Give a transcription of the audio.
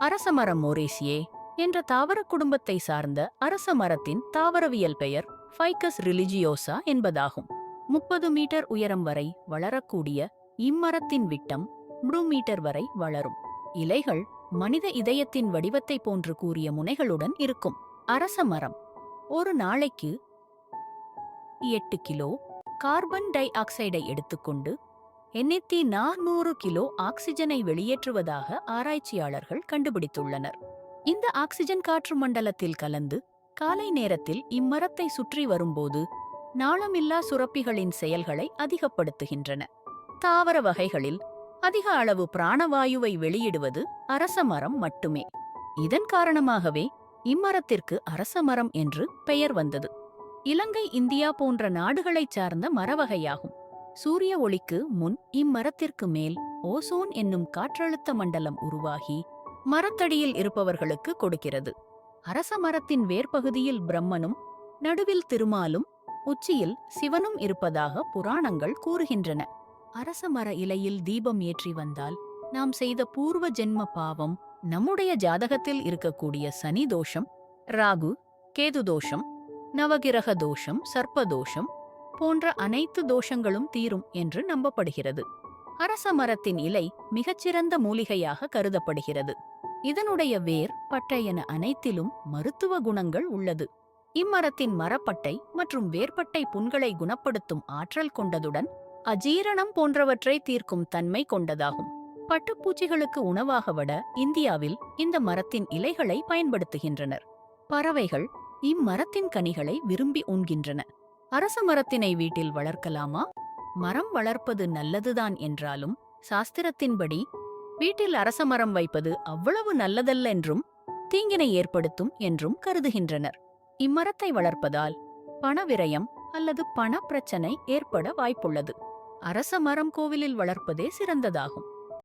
அரசமரம் மோரேசியே என்ற தாவர குடும்பத்தை சார்ந்த அரச மரத்தின் தாவரவியல் பெயர் ஃபைக்கஸ் ரிலிஜியோசா என்பதாகும். முப்பது மீட்டர் உயரம் வரை வளரக்கூடிய இம்மரத்தின் விட்டம் முழு மீட்டர் வரை வளரும். இலைகள் மனித இதயத்தின் வடிவத்தை போன்று கூறிய முனைகளுடன் இருக்கும். அரச மரம். ஒரு நாளைக்கு எட்டு கிலோ கார்பன் டை ஆக்சைடை எடுத்துக்கொண்டு எண்ணெத்தி நானூறு கிலோ ஆக்சிஜனை வெளியேற்றுவதாக ஆராய்ச்சியாளர்கள் கண்டுபிடித்துள்ளனர். இந்த ஆக்சிஜன் காற்று மண்டலத்தில் கலந்து காலை நேரத்தில் இம்மரத்தை சுற்றி வரும்போது நாளமில்லா சுரப்பிகளின் செயல்களை அதிகப்படுத்துகின்றன. தாவர வகைகளில் அதிக அளவு பிராணவாயுவை வெளியிடுவது அரச மரம் மட்டுமே. இதன் காரணமாகவே இம்மரத்திற்கு அரச மரம் என்று பெயர் வந்தது. இலங்கை இந்தியா போன்ற நாடுகளைச் சார்ந்த மரவகையாகும். சூரிய ஒளிக்கு முன் இம்மரத்திற்கு மேல் ஓசோன் என்னும் காற்றழுத்த மண்டலம் உருவாகி மரத்தடியில் இருப்பவர்களுக்கு கொடுக்கிறது. அரச மரத்தின் வேர்பகுதியில் பிரம்மனும் நடுவில் திருமாலும் உச்சியில் சிவனும் இருப்பதாக புராணங்கள் கூறுகின்றன. அரச மர இலையில் தீபம் ஏற்றி வந்தால் நாம் செய்த பூர்வ ஜென்ம பாவம் நம்முடைய ஜாதகத்தில் இருக்கக்கூடிய சனி தோஷம் ராகு கேது தோஷம் நவகிரக தோஷம் சர்ப்பதோஷம் போன்ற அனைத்து தோஷங்களும் தீரும் என்று நம்பப்படுகிறது. அரச மரத்தின் இலை மிகச்சிறந்த மூலிகையாக கருதப்படுகிறது. இதனுடைய வேர் பட்டை என அனைத்திலும் மருத்துவ குணங்கள் உள்ளது. இம்மரத்தின் மரப்பட்டை மற்றும் வேர்பட்டை புண்களை குணப்படுத்தும் ஆற்றல் கொண்டதுடன் அஜீரணம் போன்றவற்றை தீர்க்கும் தன்மை கொண்டதாகும். பட்டுப்பூச்சிகளுக்கு உணவாக விட இந்தியாவில் இந்த மரத்தின் இலைகளை பயன்படுத்துகின்றனர். பறவைகள் இம்மரத்தின் கனிகளை விரும்பி உண்கின்றன. அரச மரத்தினை வீட்டில் வளர்க்கலாமா? மரம் வளர்ப்பது நல்லதுதான் என்றாலும் சாஸ்திரத்தின்படி வீட்டில் அரச மரம் வைப்பது அவ்வளவு நல்லதல்ல என்றும் தீங்கினை ஏற்படுத்தும் என்றும் கருதுகின்றனர். இம்மரத்தை வளர்ப்பதால் பணவிரயம் அல்லது பண பிரச்சனை ஏற்பட வாய்ப்புள்ளது. அரச மரம் கோவிலில் வளர்ப்பதே சிறந்ததாகும்.